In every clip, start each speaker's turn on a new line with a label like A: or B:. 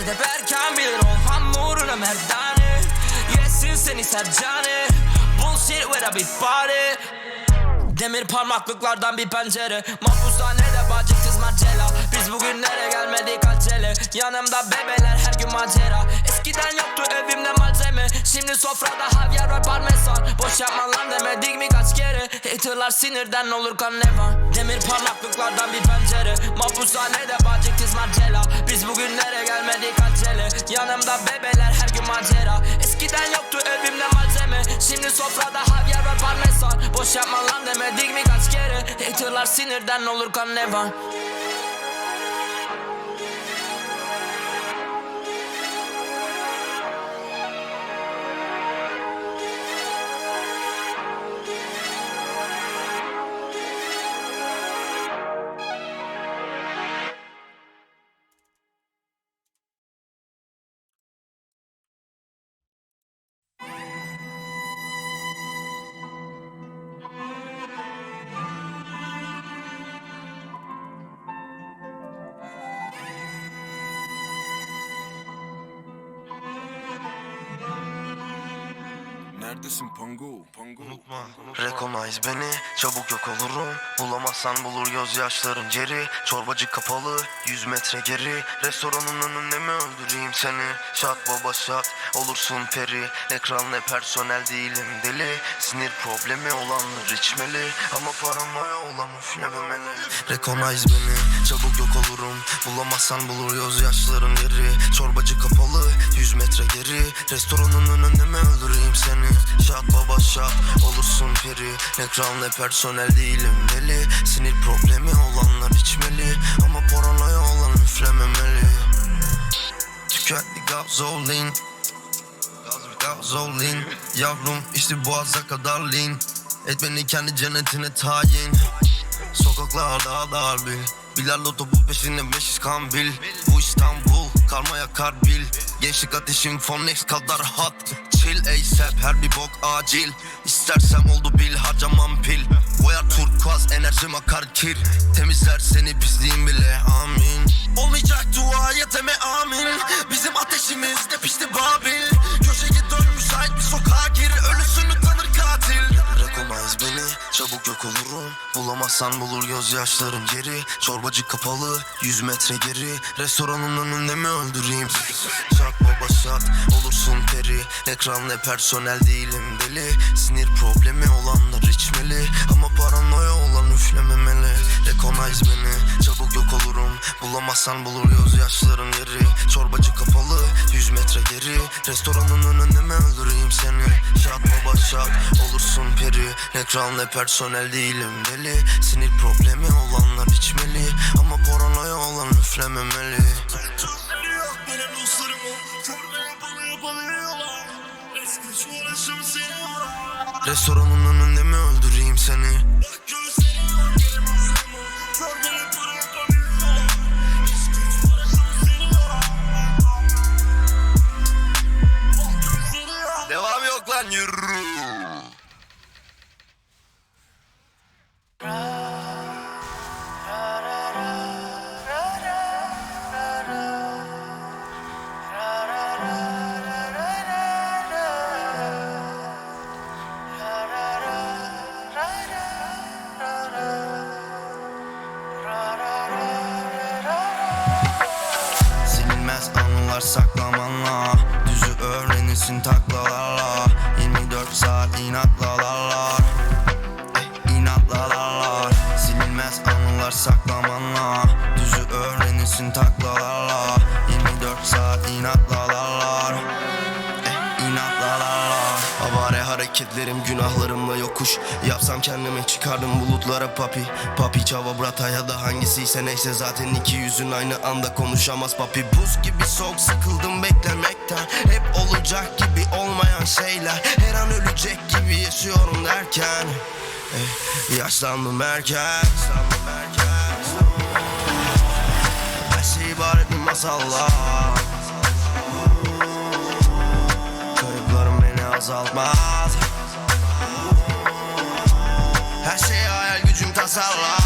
A: edip erken bilir ol hamuruna merdane Yesin seni sercane Bullshit with a big body Demir parmaklıklardan bir pencere. Mahpushanede bacık kız macera Biz bugünlere gelmedik acele? Yanımda bebeler her gün macera. Eskiden yoktu evimde malzeme. Şimdi sofrada havyar var parmesan. Boş yapma lan demedik mi kaç kere? Haterlar sinirden olur kan nevan Demir parmaklıklardan bir pencere. Mahpushanede bacık kız macera Yanımda bebeler her gün macera. Eskiden yoktu evimde malzeme. Şimdi sofrada havyar var parmesan. Boş yapma lan demedik mi kaç kere? Haterlar sinirden olur kan nevan
B: Neredesin Pango? Pango.
C: Unutma, recognize beni. Çabuk yok olurum. Bulamazsan bulur gözyaşların geri Çorbacı kapalı 100 metre geri. Restoranın önünde mi öldüreyim seni? Şat baba şat olursun peri. Ekran ne personel değilim deli. Sinir problemi olanlar içmeli. Ama paranoya olan üflememeli Recognize beni. Çabuk yok olurum. Bulamazsan bulur gözyaşların yeri. Çorbacı kapalı 100 metre geri. Restoranın önünde mi öldüreyim seni Şat baba şat olursun peri. Ekran ne personel değilim deli. Sinir problemi olanlar içmeli. Ama paranoya olan üflememeli. Tüketli gazolin gazolin Yavrum işte boğaza kadar lean. Et beni kendi cennetine tayin. Sokaklarda dar bil Bilal otobüs peşinde 500 kan bil Bu İstanbul karmaya kar bil. Gençlik ateşim Fonex kadar hot Chill ASAP her bir bok acil. İstersem oldu bil harcamam pil. Boyar turkuaz enerjim akar kir. Temizler seni pisliğin Bulamazsan bulur gözyaşların geri. Çorbacı kapalı 100 metre geri. Restoranın önünde mi öldüreyim? Şat baba şat olursun peri. Ekran ne personel değilim deli. Sinir problemi olanlar içmeli. Ama paranoya olan üflememeli Recognize beni. Çabuk yok olurum. Bulamazsan bulur gözyaşların yeri. Çorbacı kapalı 100 metre geri. Restoranın önünde mi öldüreyim seni? Şat baba şat olursun peri. Ekran ne personel değilim deli. Sinir problemi olanlar içmeli. Ama paranoya olan üflememeli. Restoranın önünde mi öldüreyim seni saklamanla. Düzü öğrenirsin taklalarla. 24 saat inatlalarlar eh, inatlalarlar Silinmez anılar saklamanla. Düzü öğrenirsin taklalarla. 24 saat inatlalarlar hareketlerim günahlarımla yokuş. Yapsam kendime çıkardım bulutlara papi. Papi çava brata ya da hangisiyse neyse. Zaten iki yüzün aynı anda konuşamaz papi. Buz gibi soğuk sıkıldım beklemekten. Hep olacak gibi olmayan şeyler. Her an ölecek gibi yaşıyorum derken. Eh, Yaşlandım erken. Her şey ibaret bir masallar Kayıplarım Her şey hayal gücüm tasarlar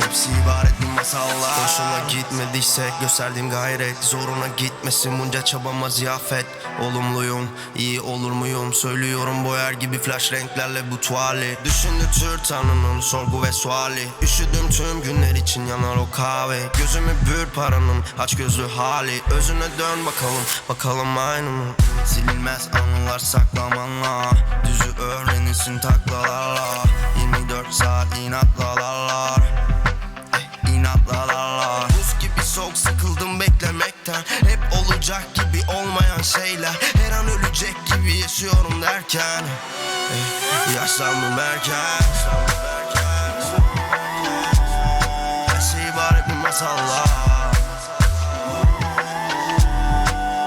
C: Hepsi ibaret bir masallar Hoşuna gitmediyse gösterdiğim gayret. Zoruna gitmesin bunca çabama ziyafet Olumluyum iyi olur muyum? Söylüyorum boyar gibi flash renklerle bu tuvali Düşündürtür tanrının sorgu ve suali. Üşüdüm tüm günler için yanar o kahve. Gözümü bür paranın aç gözü hali. Özüne dön bakalım bakalım aynı mı? Silinmez anılar saklamanla Düzü öğrenirsin taklalarla. 24 saat inatlalarlar derken eh, Yaşlandım erken. Her şey ibaret bir masallar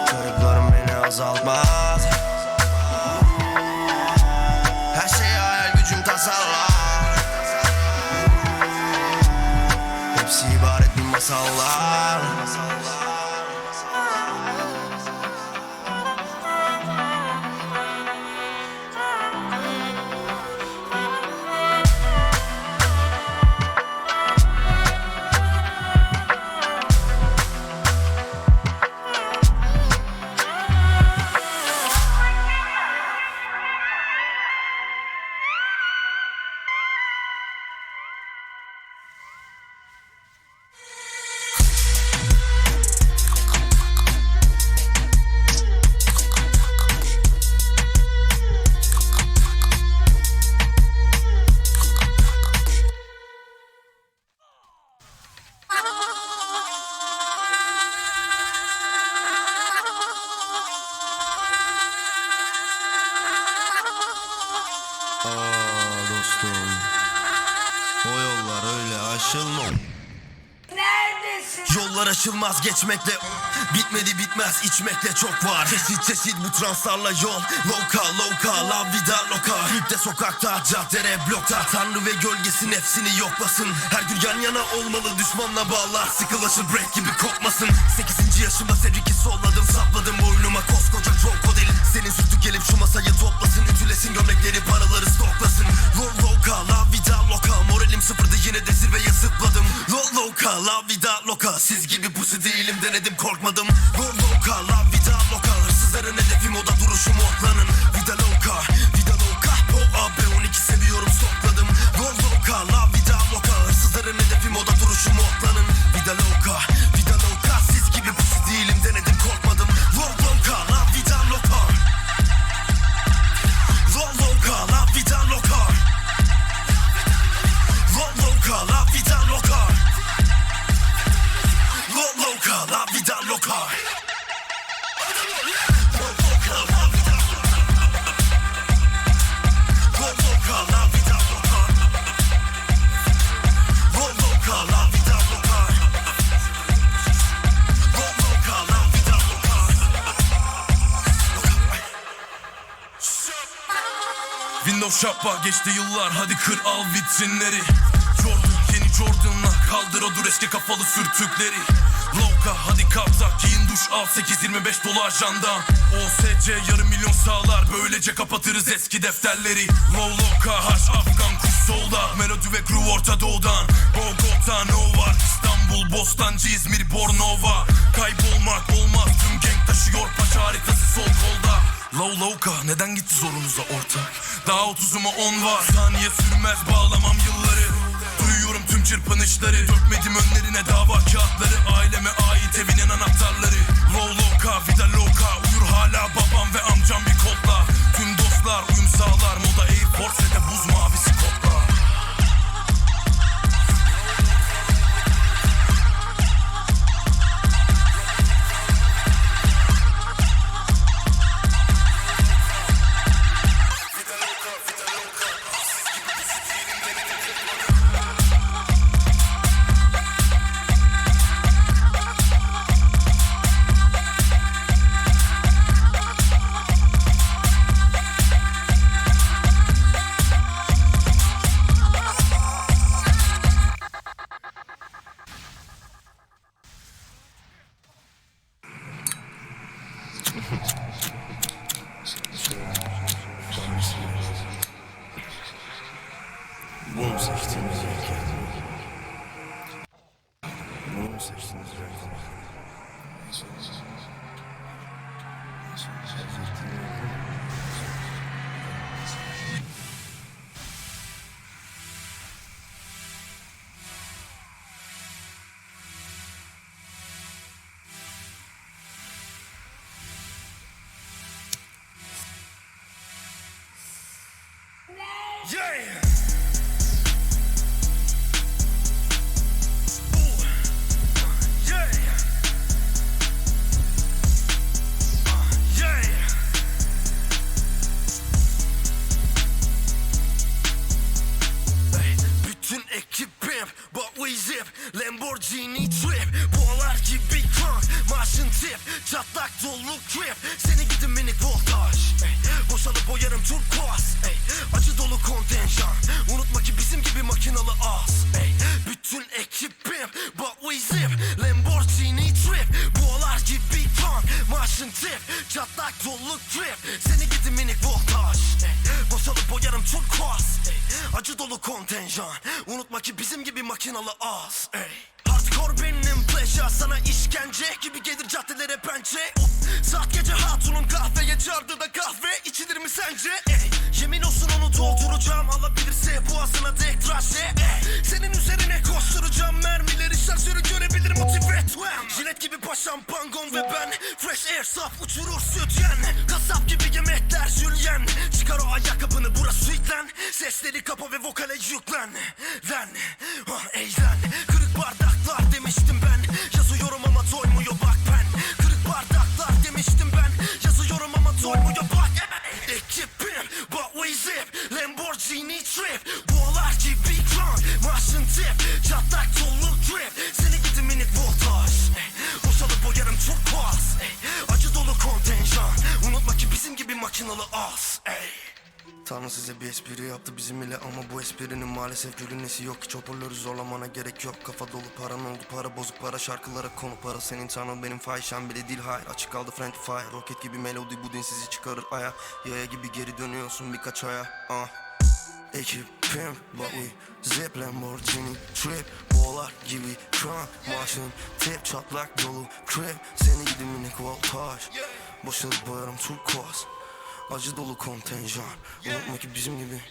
C: Kırıklarım beni azaltmaz. Her şey hayal gücüm tasarlar. Hepsi ibaret bir masallar Aa dostum. O yollar öyle aşılmaz
D: Neredesin?
C: Yollar aşılmaz geçmekle Bitmedi bitmez içmekle çok var. Çeşit çeşit bu translarla yol Loka loka la vida loka Hüpte sokakta caddere blokta. Tanrı ve gölgesi nefsini yoklasın. Her gün yan yana olmalı düşmanla bağlar Sıkılaşır break gibi kokmasın 8. yaşımda Cedric'i solladım Sapladım boynuma koskoca krokodil Senin sütü gelip şu masayı toplasın Ütülesin gömlekleri paraları stoklasın. Lo loka la vida loka Moralim sıfırdı yine de zirveye zıpladım Lo loka la vida loka Siz gibi pusi değilim denedim korkmadım. Lo loka la vida
B: Windows şappa geçti yıllar hadi kır al vitrinleri. Jordan yeni Jordan'la kaldır o dur eski kafalı sürtükleri. Loka hadi kapta giyin duş al 8-25 dolar jandan. OSC yarım milyon sağlar böylece kapatırız eski defterleri. Low loka haş Afgan kuş solda. Melodi ve groove orta doğudan. Bogota Nova İstanbul Bostancı İzmir Bornova. Kaybolmak olmaz tüm genk taşıyor paça haritası Low Lowka neden gitti zorunuza ortak? Daha otuzuma on var. Saniye sürmez bağlamam yılları. Duyuyorum tüm çırpınışları. Dökmedim önlerine dava kağıtları. Aileme ait evinin anahtarları. Low Lowka vida loka Uyur hala babam ve amcam bir kodla. Tüm dostlar uyum sağlar. Moda Air Force de buz
C: Bunu seçtiğimiz
B: tip Çatlak dolu grip Seni gidin minik voltaj. Boşalıp boyarım turkuaz. Acı dolu kontenjan Unutma ki bizim gibi makinalı az hey. Bütün ekibim But we zip Lamborghini trip Boğalar gibi krank Maaşın tip Çatlak dolu grip Seni gidin minik voltaj. Boşalıp boyarım turkuaz. Acı dolu kontenjan Unutma ki bizim gibi makinalı az ey. Hardcore benim pleasure Sana işkence gibi pençe Saat gece hatunun kahveye çağırdı da kahve. İçilir mi sence? Ey. Yemin olsun onu dolduracağım Alabilirse boğazına dek tıraş ey. Senin üzerine koşturacağım. Mermileri Şarjörü görebilir motive etmem. Jilet gibi paşam pangon ve ben Fresh air saf uçurur sütyen Kasap gibi yemekler jülyen. Çıkar o ayakkabını burası suitlen Sesleri kapa ve vokale yüklen. Lan. Ah, eğlen Kırık bardaklar demiştim ben
C: yaptı bizim ile ama bu esprinin maalesef gülünesi yok ki? Çopurları zorlamana gerek yok. Kafa dolu paran oldu para bozuk para şarkılara konu para. Senin tanrın benim fahişem bile değil. Hayır açık kaldı friend fire. Roket gibi melodi bu din sizi çıkarır aya. Yaya gibi geri dönüyorsun birkaç aya. Ah. Ekibim but we zip Lamborghini trip. Boğalar gibi kran maaşın tip. Çatlak dolu crib Seni gidin minik voltaj. Boşalıp boyarım turkuaz Acı dolu kontenjan. Unutma ki bizim gibi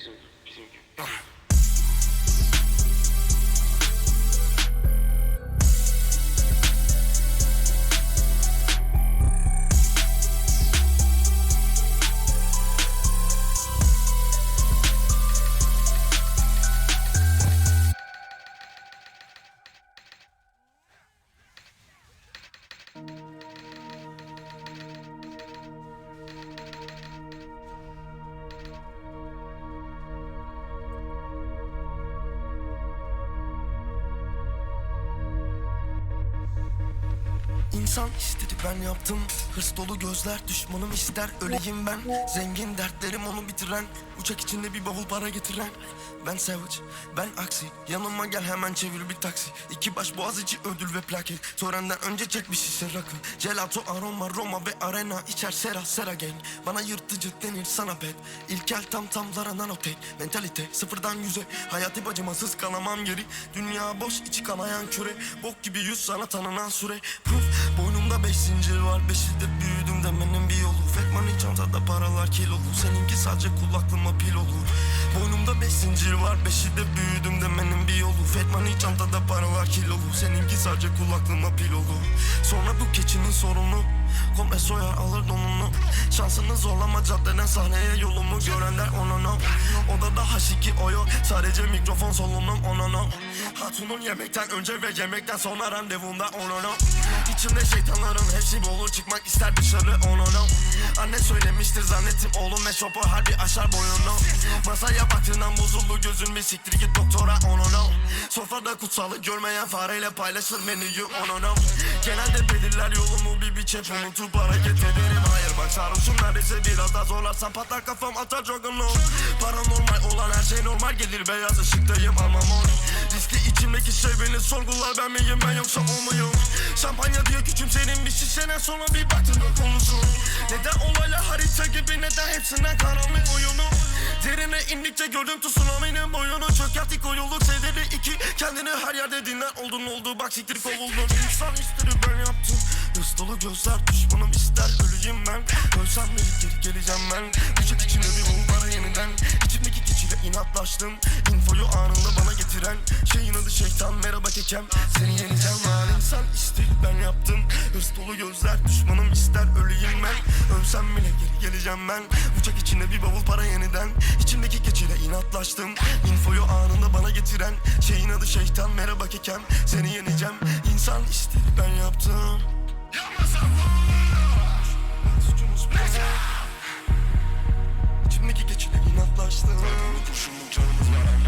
C: İnsan istedi ben yaptım. Hırs dolu gözler düşmanım ister. Öleyim ben. Zengin dertlerim onu bitiren. Uçak içinde bir bavul para getiren. Ben savage ben aksi. Yanıma gel hemen çevir bir taksi. İki baş boğaziçi ödül ve plaket Törenden önce çek bir şişe rakı. Gelato aroma Roma ve arena. İçer sera sera gang. Bana yırtıcı denir sana pet İlkel tam tamlara nanotek. Mentalite sıfırdan yüze. Hayati bacımasız kalamam geri Dünya boş içi kanayan küre. Bok gibi yüz sana tanınan süre. Proof boynumda beş zincir var. Beşi de büyüdüm demenin bir yolu Fake money çantada paralar kilolu Seninki sadece kulaklığıma pil olur. Boynumda beş zincir var Beşi de büyüdüm demenin bir yolu. Fake money çantada paralar kilolu Seninki sadece kulaklığıma pil olur. Sonra bu keçinin sorunu Komple soyar alır donunu. Şansını zorlama caddeden sahneye yolumu Görenler ona no Odada H2 oyo Sadece mikrofon solunum ona no Hatunun yemekten önce ve yemekten sonra randevunda ona no İçimde şeytanların hepsi olur Çıkmak ister dışarı ona no Anne söylemiştir zannettim oğlum meşopor harbi aşar boyunu. Masaya baktığından bozuldu gözün bir siktir git doktora ona no Sofrada kutsalı görmeyen fareyle paylaşır menüyü ona no Genelde belirler yolumu bir biçe unutup hareket ederim. Hayır bak sarhoşum neredeyse biraz daha zorlarsam patlar kafam atar jogunu Paranormal olan her şey normal gelir beyaz ışıktayım ama mor Riskli içimdeki şey beni sorgular ben miyim ben yoksa o muyum? Şampanya diye küçümserim bir şişeden sonra bir baktım konusu Neden olaylar harita gibi neden hepsinden karanlık oyunu? Derine indikçe gördüm tsunami'nin boyunu. Çökerttik o yolu sevdiri iki. Kendini her yerde dinler. Oldun oldu Bak siktir kovuldun. İnsan istedi ben yaptım. Dolu gözler düşmanım ister. Öleyim ben. Ölsem bile geri geleceğim ben. Bıçak içinde bir bana yeniden. İçimdeki keçiyle inatlaştım. Infoyu anında bana getiren. Şeyin adı şeytan sikem Seni yeneceğim malin sen istikten yaptın Hırs dolu gözler düşmanım ister öleyim ben. Ölsem bile geri geleceğim ben. Uçak içinde bir bavul para yeniden. İçimdeki keçiyle inatlaştım. Infoyu anında bana getiren Şeyin adı şeytan. Merhaba kekem Seni yeneceğim. İnsan istikten yaptım. Yapmasam Suçumuz İçimdeki keçiyle inatlaştım. Kurşunluk canımız var